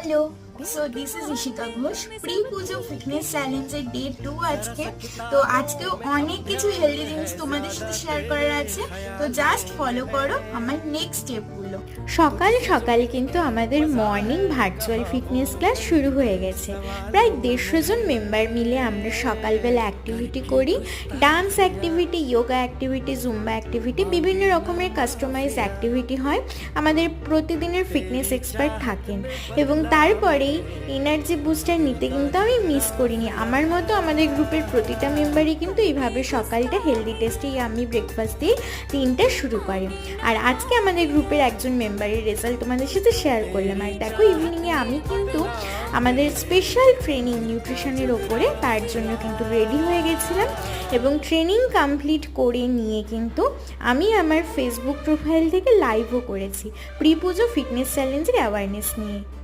hello so this is Ishika Ghosh pre Pujo fitness চ্যালেঞ্জের day to আজকে তো আজকেও অনেক কিছু হেলদি জিনিস তোমাদের সাথে শেয়ার করার আছে, তো জাস্ট ফলো করো আমার নেক্সট স্টেপগুলো সকাল সকাল কিন্তু আমাদের মর্নিং ভার্চুয়াল ফিটনেস ক্লাস শুরু হয়ে গেছে। প্রায় দেড়শো জন মেম্বার মিলে আমরা সকালবেলা অ্যাক্টিভিটি করি। Dance activity yoga activity Zumba activity বিভিন্ন রকমের কাস্টমাইজ অ্যাক্টিভিটি হয়। আমাদের প্রতিদিনের ফিটনেস এক্সপার্ট থাকেন। এবং তারপরেই এনার্জি বুস্টার নিতে কিন্তু আমি মিস করিনি। আমার মতো আমাদের গ্রুপের প্রতিটা মেম্বারই কিন্তু এইভাবে সকালটা হেলদি টেস্টেই আমি ব্রেকফাস্ট দিয়ে দিনটা শুরু করে। আর আজকে আমাদের গ্রুপের একজন মেম্বারের রেজাল্ট তোমাদের সাথে শেয়ার করলাম। আর দেখো ইভিনিংয়ে আমি কিন্তু আমাদের স্পেশাল ট্রেনিং নিউট্রিশনের ওপরে তার জন্য কিন্তু রেডি হয়ে গেছিলাম এবং ট্রেনিং কমপ্লিট করে নিয়ে কিন্তু আমি আমার ফেসবুক প্রোফাইল থেকে লাইভও করেছি। প্রি পুজো ফিটনেস চ্যালেঞ্জের অ্যাওয়ারনেস নিয়ে।